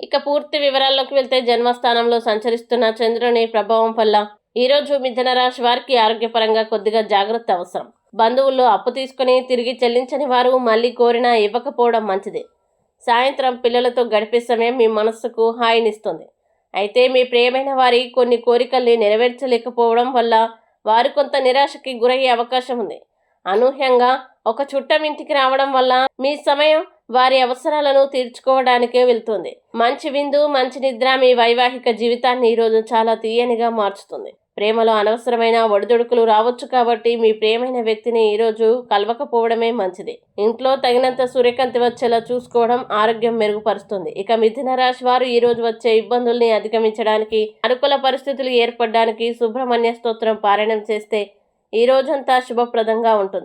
ఇక పూర్తి వివరాల్లోకి వెళ్తే జన్మస్థానంలో సంచరిస్తున్న చంద్రుని ప్రభావం వల్ల ఈరోజు మిథున రాశి వారికి ఆరోగ్యపరంగా కొద్దిగా జాగ్రత్త అవసరం. బంధువుల్లో అప్పు తీసుకుని తిరిగి చెల్లించని వారు మళ్ళీ కోరినా ఇవ్వకపోవడం మంచిది. సాయంత్రం పిల్లలతో గడిపే సమయం మీ మనస్సుకు హాయినిస్తుంది. అయితే మీ ప్రియమైన వారి కొన్ని కోరికల్ని నెరవేర్చలేకపోవడం వల్ల వారు కొంత నిరాశకి గురయ్యే అవకాశం ఉంది. అనూహ్యంగా ఒక చుట్టం ఇంటికి రావడం వల్ల మీ సమయం వారి అవసరాలను తీర్చుకోవడానికే వెళ్తుంది. మంచి విందు మంచి నిద్ర మీ వైవాహిక జీవితాన్ని ఈరోజు చాలా తీయనిగా మార్చుతుంది. ప్రేమలో అనవసరమైన ఒడిదుడుకులు రావచ్చు కాబట్టి మీ ప్రియమైన వ్యక్తిని ఈరోజు కలవకపోవడమే మంచిది. ఇంట్లో తగినంత సూర్యకాంతి వచ్చేలా చూసుకోవడం ఆరోగ్యం మెరుగుపరుస్తుంది. ఇక మిథున రాశి వారు ఈరోజు వచ్చే ఇబ్బందుల్ని అధిగమించడానికి అనుకూల పరిస్థితులు ఏర్పడడానికి సుబ్రహ్మణ్య స్తోత్రం పారాయణం చేస్తే ఈ రోజంతా శుభప్రదంగా ఉంటుంది.